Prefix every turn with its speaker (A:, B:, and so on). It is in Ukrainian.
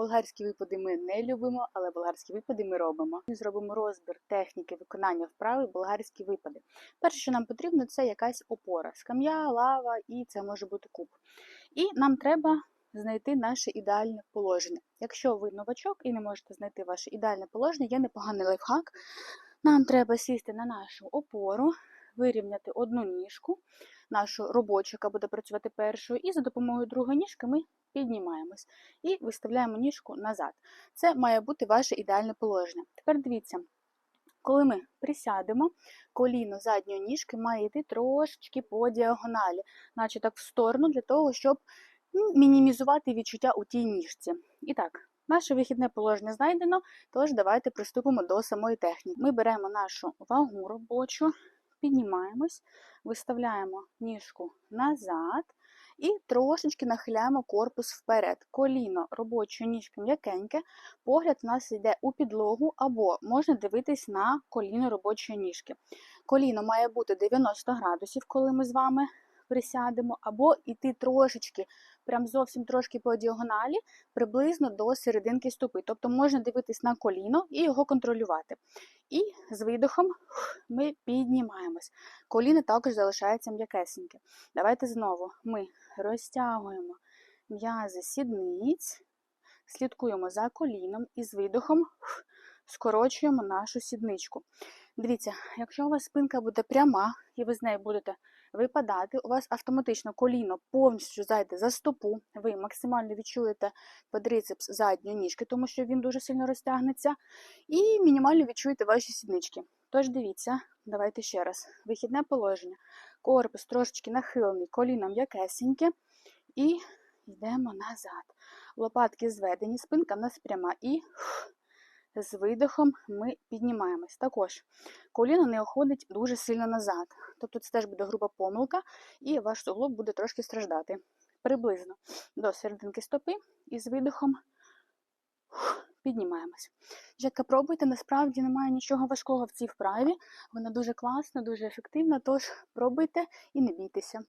A: Болгарські випади ми не любимо, але болгарські випади ми робимо. Ми зробимо розбір техніки виконання вправи болгарські випади. Перше, що нам потрібно, це якась опора, скам'я, лава і це може бути куб. І нам треба знайти наше ідеальне положення. Якщо ви новачок і не можете знайти ваше ідеальне положення, є непоганий лайфхак. Нам треба сісти на нашу опору, вирівняти одну ніжку, нашу робочу, яка буде працювати першою, і за допомогою другої ніжки ми піднімаємось і виставляємо ніжку назад. Це має бути ваше ідеальне положення. Тепер дивіться, коли ми присядемо, коліно задньої ніжки має йти трошечки по діагоналі, наче так в сторону, для того, щоб мінімізувати відчуття у тій ніжці. І так, наше вихідне положення знайдено, тож давайте приступимо до самої техніки. Ми беремо нашу вагу робочу, піднімаємось, виставляємо ніжку назад і трошечки нахиляємо корпус вперед. Коліно робочої ніжки м'якеньке, погляд у нас йде у підлогу, або можна дивитись на коліно робочої ніжки. Коліно має бути 90 градусів, коли ми з вами присядемо, або йти трошечки, прям зовсім трошки по діагоналі, приблизно до серединки стопи. Тобто можна дивитись на коліно і його контролювати. І з видохом ми піднімаємось. Коліно також залишається м'якесеньке. Давайте знову ми розтягуємо м'язи сідниць, слідкуємо за коліном і з видохом скорочуємо нашу сідничку. Дивіться, якщо у вас спинка буде пряма і ви з нею будете випадати, у вас автоматично коліно повністю зайде за стопу, ви максимально відчуєте квадрицепс задньої ніжки, тому що він дуже сильно розтягнеться, і мінімально відчуєте ваші сіднички. Тож дивіться, давайте ще раз. Вихідне положення. Корпус трошечки нахилений, коліно м'якесеньке, і йдемо назад. Лопатки зведені, спинка в нас пряма. І з видихом ми піднімаємось. Також коліно не уходить дуже сильно назад. Тобто це теж буде груба помилка, і ваш суглоб буде трошки страждати. Приблизно до серединки стопи і з видихом піднімаємось. Дівчатка, пробуйте, насправді немає нічого важкого в цій вправі. Вона дуже класна, дуже ефективна, тож пробуйте і не бійтеся.